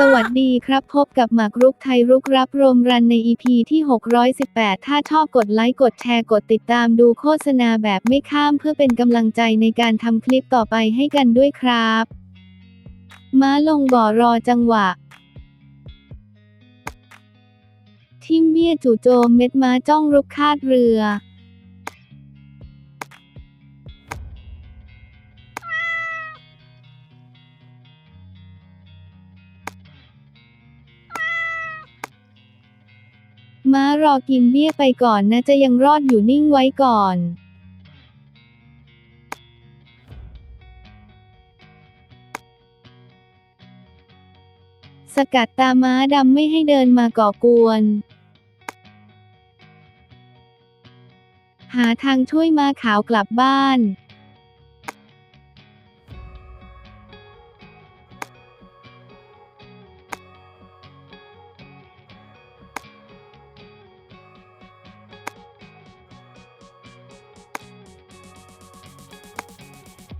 สวัสดีครับพบกับหมากรุกไทยรุกรับรมรันใน EP ที่ 618 ถ้าชอบกดไลค์กดแชร์กดติดตามดูโฆษณาแบบไม่ข้ามเพื่อเป็นกำลังใจในการทำคลิปต่อไปให้กันด้วยครับ ม้าลงบ่อรอจังหวะ ทิมเบี้ยจู่โจมเม็ดม้าจ้องรุกคาดเรือ ม้ารอกินเบี้ยไปก่อนนะจะยังรอดอยู่นิ่งไว้ก่อนสกัดตาม้าดำไม่ให้เดินมาก่อกวน หาทางช่วยม้าขาวกลับบ้าน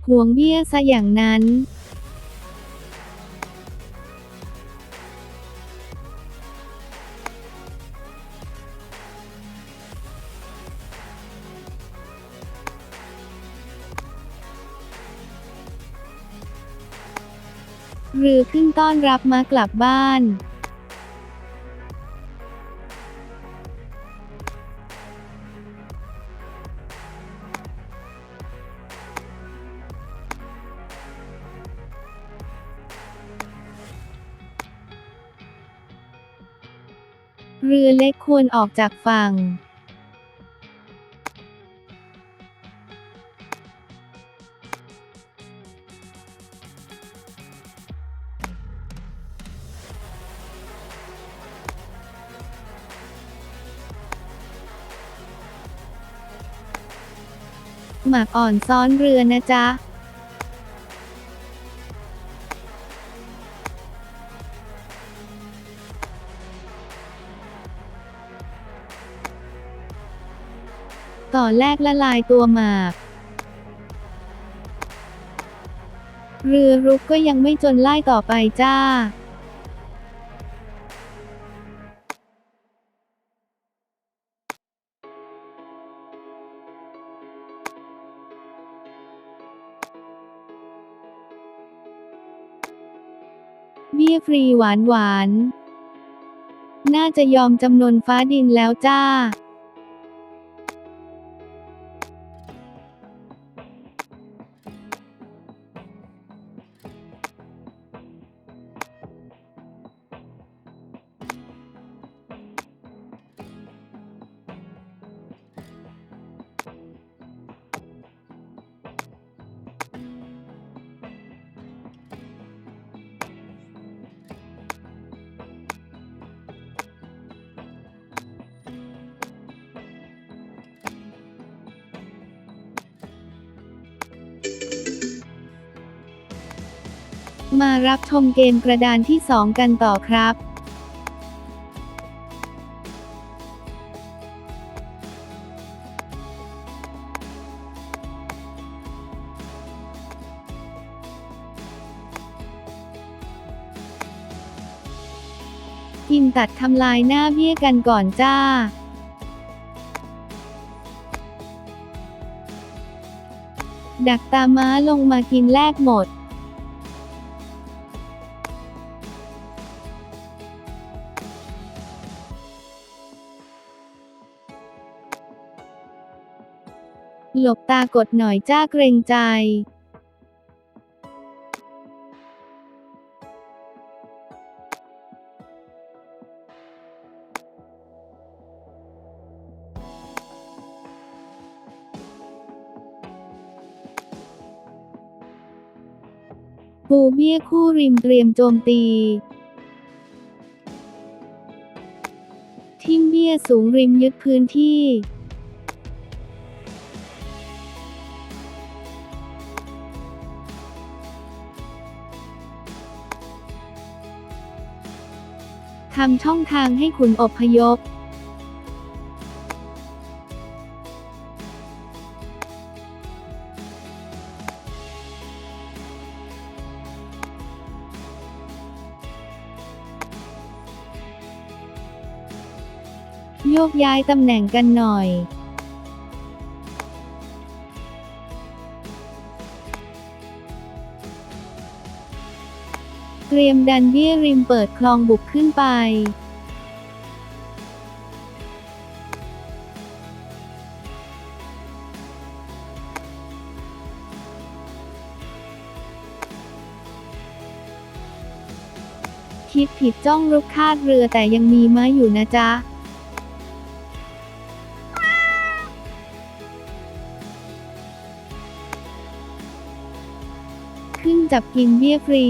ห่วงเบี้ยซะอย่างนั้นเรือขึ้นต้อนรับมากลับบ้าน เรือเล็กควรออกจากฝั่ง หมากอ่อนซ้อนเรือนะจ๊ะ ต่อแรกละลายตัวหมาก เรือรุกก็ยังไม่จนไล่ต่อไปจ้าเบี้ยฟรีหวานหวาน น่าจะยอมจำนนฟ้าดินแล้วจ้า มารับชมเกมกระดานที่ 2 กันต่อครับ กินตัดทำลายหน้าเบี้ยกันก่อนจ้าดักตาม้าลงมากินแลกหมด หลบตากดหน่อยจ้าเกรงใจปูเบี้ยคู่ริมเตรียมโจมตี ทิมเบี้ยสูงริมยึดพื้นที่ ทำช่องทางให้ขุนอพยพโยกย้ายตำแหน่งกันหน่อย เตรียมดันเบี้ยริมเปิดคลองบุกขึ้นไปคิดผิดจ้องรุกคาดเรือแต่ยังมีไม้อยู่นะจ๊ะ ขึ้นจับกินเบี้ยฟรี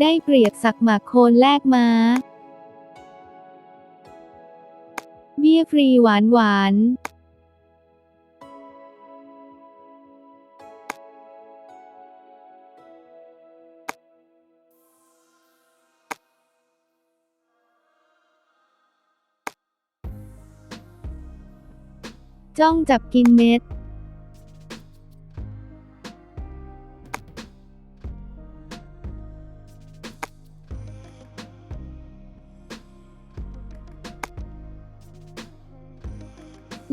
ได้เปรียบสักหมากโคนแลกมา้า เบี้ยฟรีหวานหวานจ้องจับกินเม็ด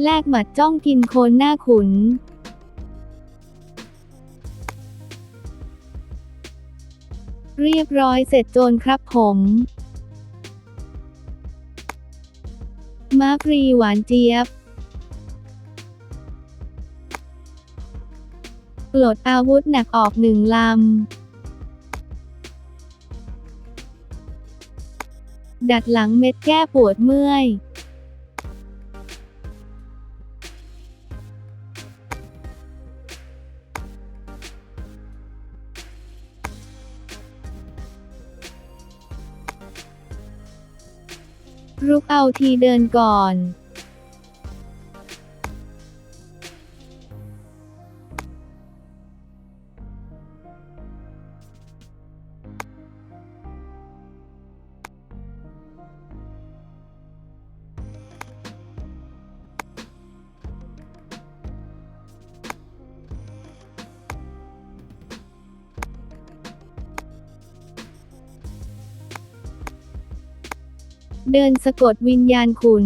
แลกหมัดจ้องกินโคนหน้าขุน เรียบร้อยเสร็จโจรครับผมม้าฟรีหวานเจี๊ยบ ปลดอาวุธหนักออกหนึ่งลำ ดัดหลังเม็ดแก้ปวดเมื่อย รุกเอาทีเดินก่อน เดินสะกดวิญญาณขุน